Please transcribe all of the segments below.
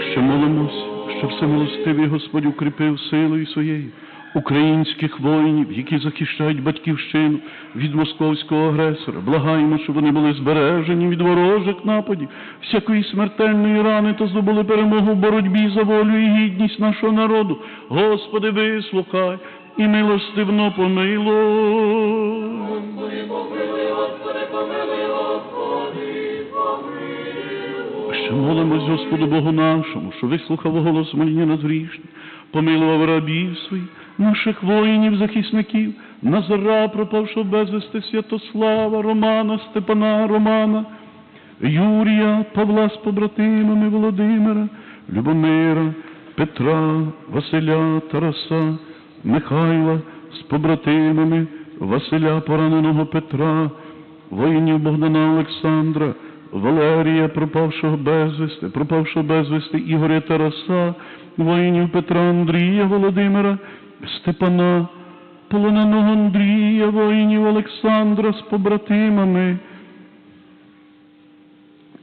Ще молимось, щоб всемилостивий Господь укріпив силою своєю українських воїнів, які захищають батьківщину від московського агресора. Благаємо, щоб вони були збережені від ворожих нападів, всякої смертельної рани та здобули перемогу в боротьбі за волю і гідність нашого народу. Господи, вислухай і милостивно помилуй. Ще молимось Господу Богу нашому, що вислухав голос моління над грішним, помилував рабів своїх, наших воїнів, захисників, Назара, пропавшого безвісти Святослава, Романа, Степана, Романа, Юрія, Павла з побратимами, Володимира, Любомира, Петра, Василя, Тараса, Михайла з побратимами, Василя, пораненого Петра, воїнів Богдана Олександра, Валерія, пропавшого безвісти, пропавшого безвісти Ігоря Тараса, воїнів Петра Андрія, Володимира, Степана, полоненого Андрія, воїнів Олександра з побратимами,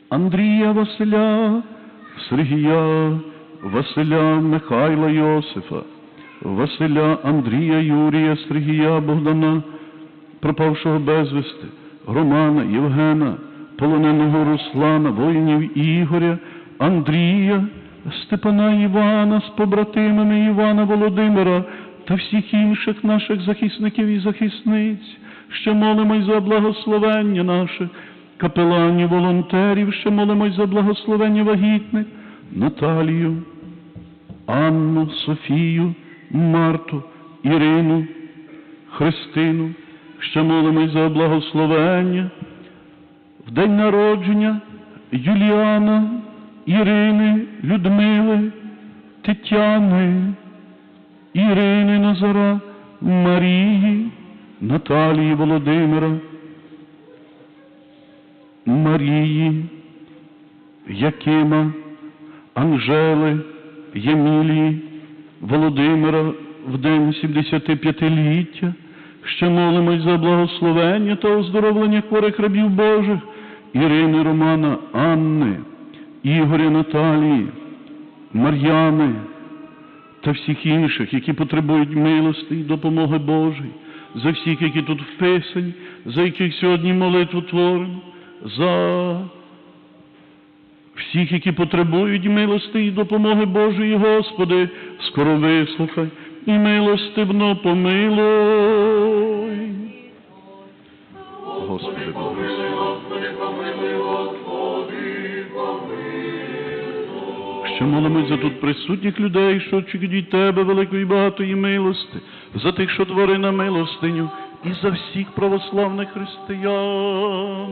Андрія Василя, Сергія, Василя Михайла Йосифа, Василя Андрія Юрія, Сергія Богдана, пропавшого безвісти, Романа, Євгена, полоненого Руслана, воїнів Ігоря, Андрія, Степана Івана з побратимами Івана Володимира та всіх інших наших захисників і захисниць, що молимось за благословення наших, капеланів, волонтерів, що молимось за благословення вагітних, Наталію, Анну, Софію, Марту, Ірину, Христину, що молимось за благословення в день народження Юліана, Ірини, Людмили, Тетяни, Ірини Назара, Марії, Наталії Володимира, Марії, Якима, Анжели, Ємілії, Володимира в день 75-ліття, що молимось за благословення та оздоровлення хворих рабів Божих, Ірини Романа, Анни, Ігоря Наталії, Мар'яни та всіх інших, які потребують милості і допомоги Божої, за всіх, які тут вписані, за яких сьогодні молитву творимо, за всіх, які потребують милости і допомоги Божої, Господи, скоро вислухай і милостивно помилуй. Господи Боже. Що молимось за тут присутніх людей, що очікують від Тебе великої багатої милости, за тих, що твори на милостиню, і за всіх православних християн.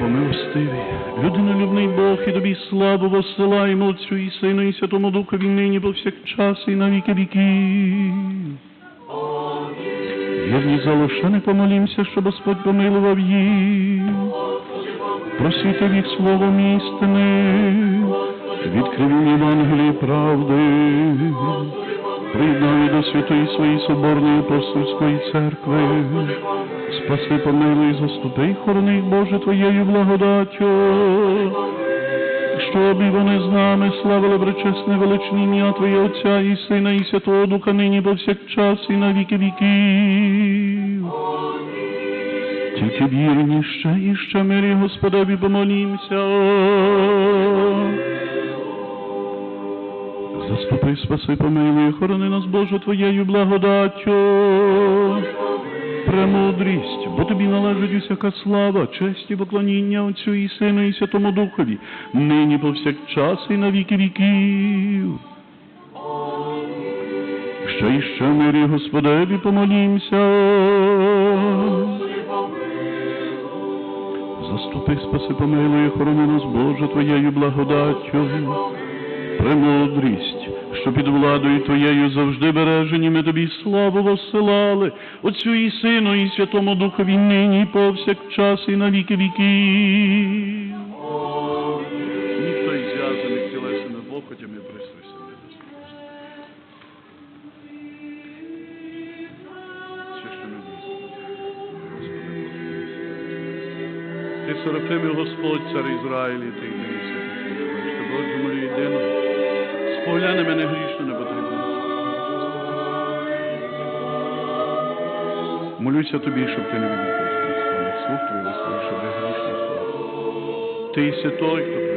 Помилостивий, людинолюбний Бог, і тобі славу воссилаємо Отцю і Сину, і Святому Духові нині повсякчас і на віки віків. Вірні залишани помолімся, щоб Господь помилував їх. Просвітив їх словом істини, відкрив Євангелії правди, приєднав до святої своєї соборної апостольської церкви. Спаси, помилуй, заступи, хорони Боже, Твоєю благодаттю, щоб і вони з нами славили пречесне величне ім'я Твоє Отця і Сина, і Святого Духа нині повсякчас і на віки віків. Тільки вірні ще і ще мирі Господеві помолімся. Заступи, спаси, помилуй, хорони нас, Боже, Твоєю благодаттю. Премудрість, бо тобі належить усяка слава, честь і поклоніння Отцю і Сину і Святому Духові, нині повсякчас і на віки віків. Що іще мирі Господеві помолімся. Заступи, спаси, помилуй, охорони нас, Боже, Твоєю благодаттю. Премудрість, що під владою Твоєю завжди бережені, ми Тобі славу воссилали, Отцю і Сину, і Святому Духові нині, і повсякчас, і на віки віків. Ніхто із зв'язаних тілесними похотями пристрастя не Боже. Ти ти Господь, цар Ізраїлі, ти Спогляни мене грішно не потрібно. Молюся тобі, щоб ти не відпустив слух твоїх, щоб я грішно став. Ти єси той, хто